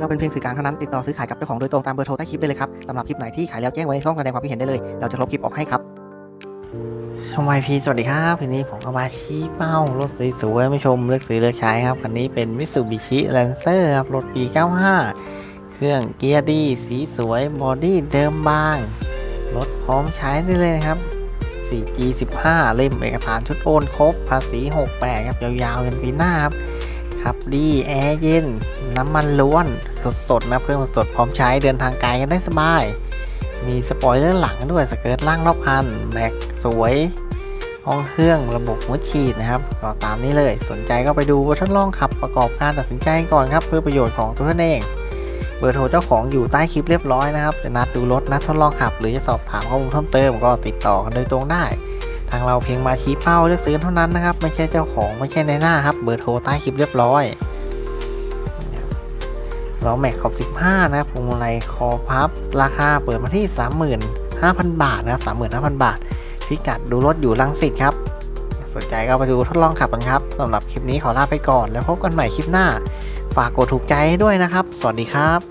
เราเป็นเพียงสื่อกลางเท่านั้นติดต่อซื้อขายกับเจ้าของโดยตรงตามเบอร์โทรใต้คลิปได้เลยครับสำหรับคลิปไหนที่ขายแล้วแจ้งไว้ในช่องแสดงความคิดเห็นได้เลย เราจะลบคลิปออกให้ครับชมวพีสวัสดีครับวันนี้ผมก็มาชี้เป้ารถสวยๆม่ชมเลือกซื้อเลือกใช้ครับคันนี้เป็น Mitsubishi Lancer ครับรถปี 95 เครื่องเกียร์ดี สีสวยบอดี้เดิมบาง รถพร้อมใช้ได้เลยครับ 4G 15 เล่มเอกสารชุดโอนครบ ภาษี 68 ครับ ยาวๆกันปีหน้าครับ ขับดีแอร์เย็น น้ำมันล้วนสดๆนะเครื่องสดๆพร้อมใช้เดินทางไกลกันได้สบาย มีสปอยเลอร์หลังด้วยสเกิร์ตล่างรอบคันแม็กสวยห้องเครื่องระบบหัวฉีดนะครับก็ตามนี้เลย สนใจก็ไปดูทดลองขับประกอบการตัดสินใจก่อนครับ เพื่อประโยชน์ของตัวท่านเอง เบอร์โทรเจ้าของอยู่ใต้คลิปเรียบร้อยนะครับจะนัดดูรถนัดทดลองขับ หรือจะสอบถามข้อมูลเพิ่มเติมก็ติดต่อกันโดยตรงได้ ทางเราเพียงมาชี้เป้าเลือกซื้อเท่านั้นนะครับ ไม่ใช่เจ้าของไม่ใช่ในหน้าครับ เบอร์โทรใต้คลิปเรียบร้อยล้อแม็กขอบ 15 นะครับพวงมาลัยคอพับ ราคาเปิดมาที่ 35,000 บาทนะครับ35,000 บาท พิกัดดูรถอยู่ลังสิตครับ สนใจก็ไปดูทดลองขับกันครับสำหรับคลิปนี้ขอลาไปก่อนแล้วพบกันใหม่คลิปหน้า ฝากกดถูกใจให้ด้วยนะครับ สวัสดีครับ